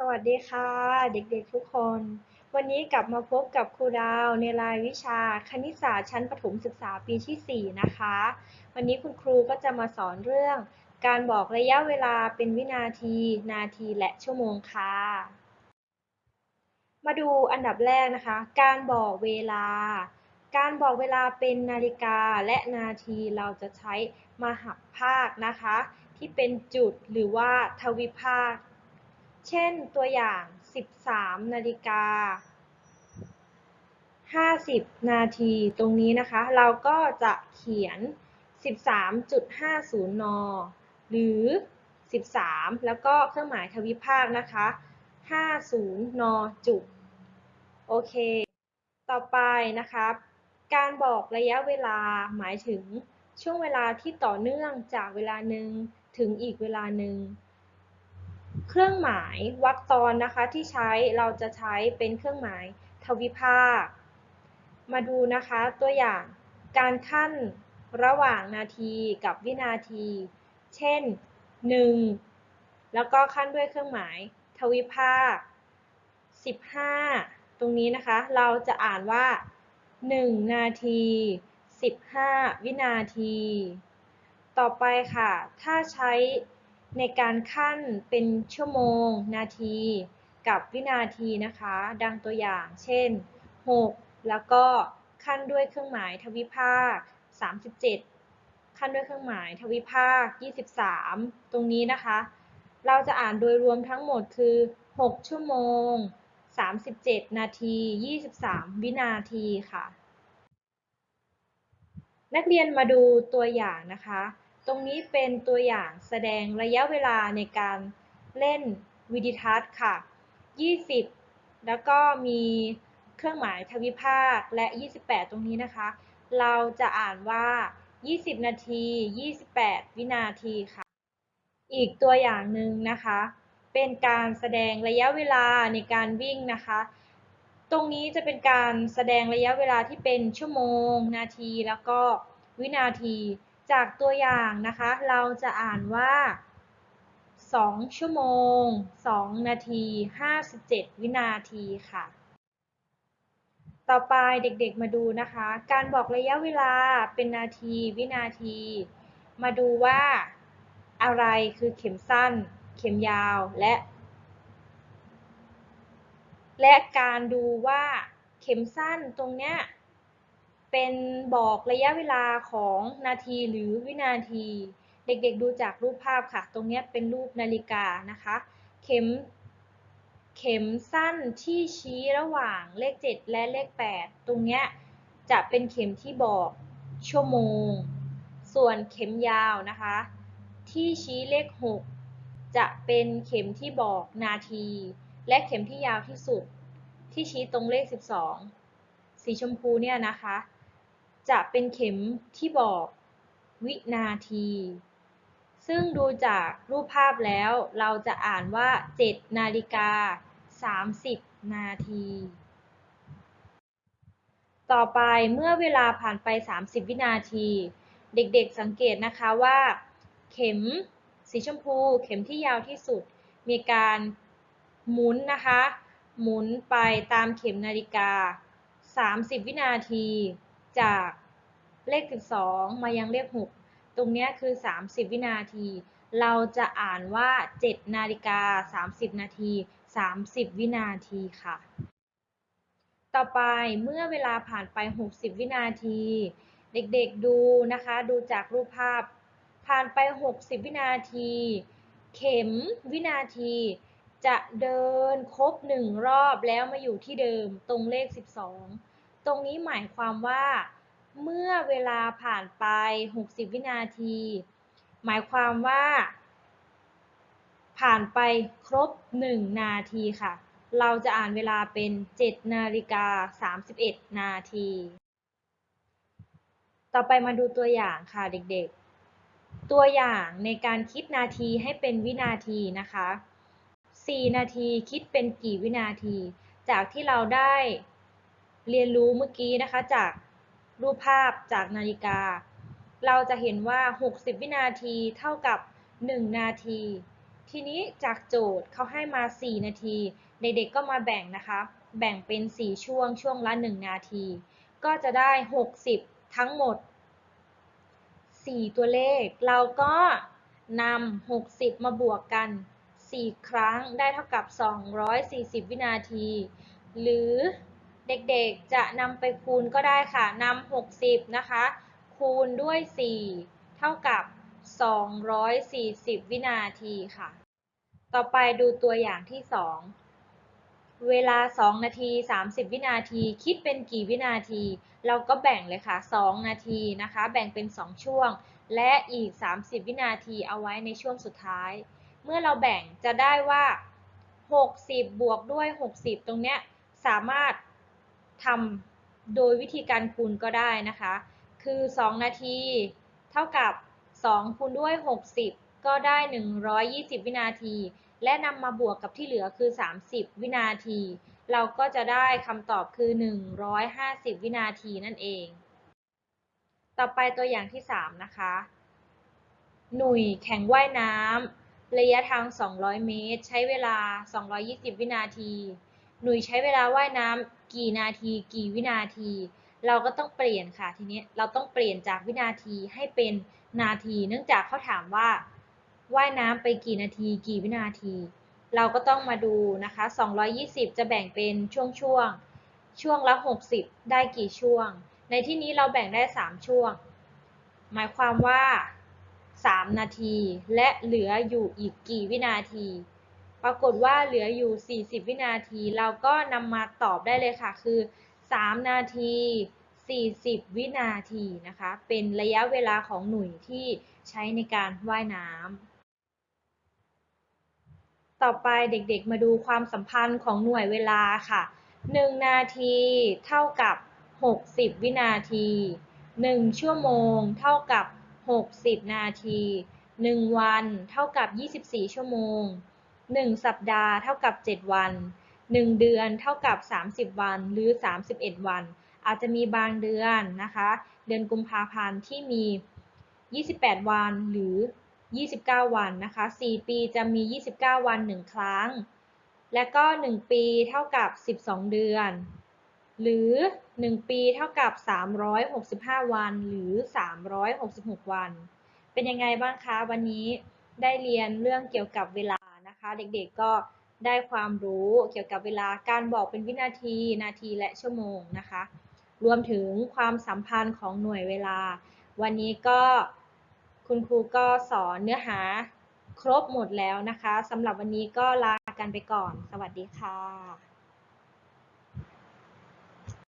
สวัสดีค่ะ เด็กๆทุกคน วันนี้กลับมาพบกับครูดาวในรายวิชาคณิตศาสตร์ชั้นประถมศึกษาปีที่ 4 นะคะ วันนี้คุณครูก็จะมาสอนเรื่อง การบอกระยะเวลาเป็นวินาที นาทีและชั่วโมงค่ะ มาดูอันดับแรกนะคะ การบอกเวลา การบอกเวลาเป็นนาฬิกาและนาทีเราจะใช้มหักภาคนะคะ ที่เป็นจุดหรือว่าทวิภาค เช่นตัวอย่าง 13 นาฬิกา 50 นาทีตรงนี้นะคะ เราก็จะเขียน 13.50 น หรือ 13 แล้วก็เครื่องหมายทวิภาคนะคะ 50 น จุด โอเค ต่อไปนะครับ การบอกระยะเวลาหมายถึงช่วงเวลาที่ต่อเนื่องจากเวลาหนึ่งถึงอีกเวลาหนึ่ง เครื่องหมายวรรคตอนนะคะที่ใช้เราจะใช้เป็นเครื่องหมายทวิภาค มาดูนะคะตัวอย่างการขั้นระหว่างนาทีกับวินาที เช่น 1 แล้วก็ขั้นด้วยเครื่องหมายทวิภาค 15 ตรงนี้นะคะ เราจะอ่านว่า 1 นาที 15 วินาที ต่อไปค่ะ ถ้าใช้ ในการขั้นเป็นชั่วโมง นาที กับวินาทีนะคะ ดังตัวอย่าง เช่น 6 แล้วก็ขั้นด้วยเครื่องหมายทวิภาค 37 ขั้นด้วยเครื่องหมายทวิภาค 23 ตรงนี้นะคะ เราจะอ่านโดยรวมทั้งหมดคือ 6 ชั่วโมง 37 นาที 23 วินาทีค่ะ นักเรียนมาดูตัวอย่างนะคะ ตรงนี้เป็นตัวอย่างแสดงระยะเวลาในการเล่นวิดิทัศน์ค่ะ 20 แล้วก็มีเครื่องหมายทวิภาคและ 28 ตรงนี้นะคะ เราจะอ่านว่า 20 นาที 28 วินาทีค่ะ อีกตัวอย่างหนึ่งนะคะ เป็นการแสดงระยะเวลาในการวิ่งนะคะ ตรงนี้จะเป็นการแสดงระยะเวลาที่เป็นชั่วโมง นาที แล้วก็วินาที จากตัวอย่างนะคะ เราจะอ่านว่า 2 ชั่วโมง 2 นาที 57 วินาทีค่ะ ต่อไปเด็กๆมาดูนะคะ การบอกระยะเวลาเป็นนาทีวินาที มาดูว่าอะไรคือเข็มสั้น เข็มยาวและ และการดูว่าเข็มสั้นตรงเนี้ย เป็นบอกระยะเวลาของนาทีหรือวินาที เด็กๆดูจากรูปภาพค่ะ ตรงนี้เป็นรูปนาฬิกานะคะ เข็ม เข็มสั้นที่ชี้ระหว่างเลข 7 และเลข 8 ตรงนี้จะเป็นเข็มที่บอกชั่วโมง ส่วนเข็มยาวนะคะ ที่ชี้เลข 6 จะเป็นเข็มที่บอกนาที และเข็มที่ยาวที่สุด ที่ชี้ตรงเลข 12 สีชมพูเนี่ยนะคะ จะเป็นเข็มที่บอกวินาที ซึ่งดูจากรูปภาพแล้วเราจะอ่านว่า 7 นาฬิกา 30 นาที ต่อไปเมื่อเวลาผ่านไป 30 วินาที เด็กๆสังเกตนะคะว่า เข็มสีชมพู เข็มที่ยาวที่สุด มีการหมุนนะคะ หมุนไปตามเข็มนาฬิกา 30 วินาที จากเลข 12 มายังเลข 6 ตรงนี้คือ 30 วินาที เราจะอ่านว่า 7 นาฬิกา 30 นาที 30 วินาทีค่ะ ต่อไปเมื่อเวลาผ่านไป 60 วินาที เด็กๆดูนะคะ ดูจากรูปภาพ ผ่านไป 60 วินาที เข็มวินาที จะเดินครบ 1 รอบแล้วมาอยู่ที่เดิมตรงเลข 12 ตรงนี้หมายความว่า เมื่อเวลาผ่านไป 60 วินาที หมายความว่า ผ่านไปครบ 1 นาทีค่ะ เราจะอ่านเวลาเป็น 7 นาฬิกา 31 นาที ต่อไปมาดูตัวอย่างค่ะเด็กๆ ตัวอย่างในการคิดนาทีให้เป็นวินาทีนะคะ 4 นาทีคิดเป็นกี่วินาที จากที่เราได้ เรียนรู้เมื่อกี้นะคะจากรูปภาพจากนาฬิกา เราจะเห็นว่า 60 วินาทีเท่ากับ 1 นาที ทีนี้จากโจทย์เขาให้มา 4 นาที เด็กๆก็มาแบ่งนะคะ แบ่งเป็น 4 ช่วงช่วงละ 1 นาที ก็จะได้ 60 ทั้งหมด 4 ตัวเลข เราก็นำ60 มาบวกกัน 4 ครั้งได้เท่ากับ 240 วินาที หรือ เด็กๆจะนำไปคูณก็ได้ค่ะนำ60 นะคะ คูณด้วย 4 เท่ากับ 240 วินาทีค่ะ ต่อไปดูตัวอย่างที่ 2 เวลา 2 นาที 30 วินาที คิดเป็นกี่วินาที เราก็แบ่งเลยค่ะ 2 นาทีนะคะ แบ่งเป็น 2 ช่วง และอีก 30 วินาทีเอาไว้ในช่วงสุดท้าย เมื่อเราแบ่งจะได้ว่า 60 บวกด้วย 60 ตรงเนี้ยสามารถ ทำโดยวิธีการคูณก็ได้นะคะ คือ 2 นาทีเท่ากับ 2 คูณด้วย 60 ก็ได้ 120 วินาที และนำมาบวกกับที่เหลือคือ 30 วินาที เราก็จะได้คำตอบคือ 150 วินาทีนั่นเอง ต่อไปตัวอย่างที่ 3 นะคะ หนุ่ยแข่งว่ายน้ำระยะทาง 200 เมตร ใช้เวลา 220 วินาที หนุ่ยใช้เวลาว่ายน้ำกี่นาที กี่วินาที เราก็ต้องเปลี่ยนค่ะทีนี้เราต้องเปลี่ยนจากวินาทีให้เป็นนาที เนื่องจากเขาถามว่าว่ายน้ำไปกี่นาที กี่วินาที เราก็ต้องมาดูนะคะ 220 จะแบ่งเป็นช่วงช่วงๆช่วงละ 60 ได้กี่ช่วง ในที่นี้เราแบ่งได้ 3 ช่วง หมายความว่า 3 นาที และเหลืออยู่อีกกี่วินาที ปรากฏว่าเหลืออยู่ 40 วินาที เราก็นำมาตอบได้เลยค่ะ คือ 3 นาที 40 วินาทีนะคะ เป็นระยะเวลาของหน่วยที่ใช้ในการว่ายน้ำ ต่อไปเด็กๆมาดูความสัมพันธ์ของหน่วยเวลาค่ะ 1 นาทีเท่ากับ 60 วินาที 1 ชั่วโมงเท่ากับ 60 นาที 1 วันเท่ากับ 24 ชั่วโมง 1 สัปดาห์เท่ากับ 7 วัน 1 เดือนเท่ากับ 30 วัน หรือ 31 วัน อาจจะมีบางเดือนนะคะ เดือนกุมภาพันธ์ที่มี 28 วันหรือ 29 วันนะคะ 4 ปีจะมี 29 วัน 1 ครั้ง และก็ 1 ปีเท่ากับ 12 เดือน หรือ 1 ปีเท่ากับ 365 วัน หรือ 366 วัน เป็นยังไงบ้างคะวันนี้ได้เรียนเรื่องเกี่ยวกับเวลา เด็กๆก็ได้ความรู้เกี่ยวกับเวลาการบอกเป็นวินาที นาทีและชั่วโมงนะคะ รวมถึงความสัมพันธ์ของหน่วยเวลา วันนี้ก็คุณครูก็สอนเนื้อหาครบหมดแล้วนะคะสำหรับวันนี้ก็ลากันไปก่อน สวัสดีค่ะ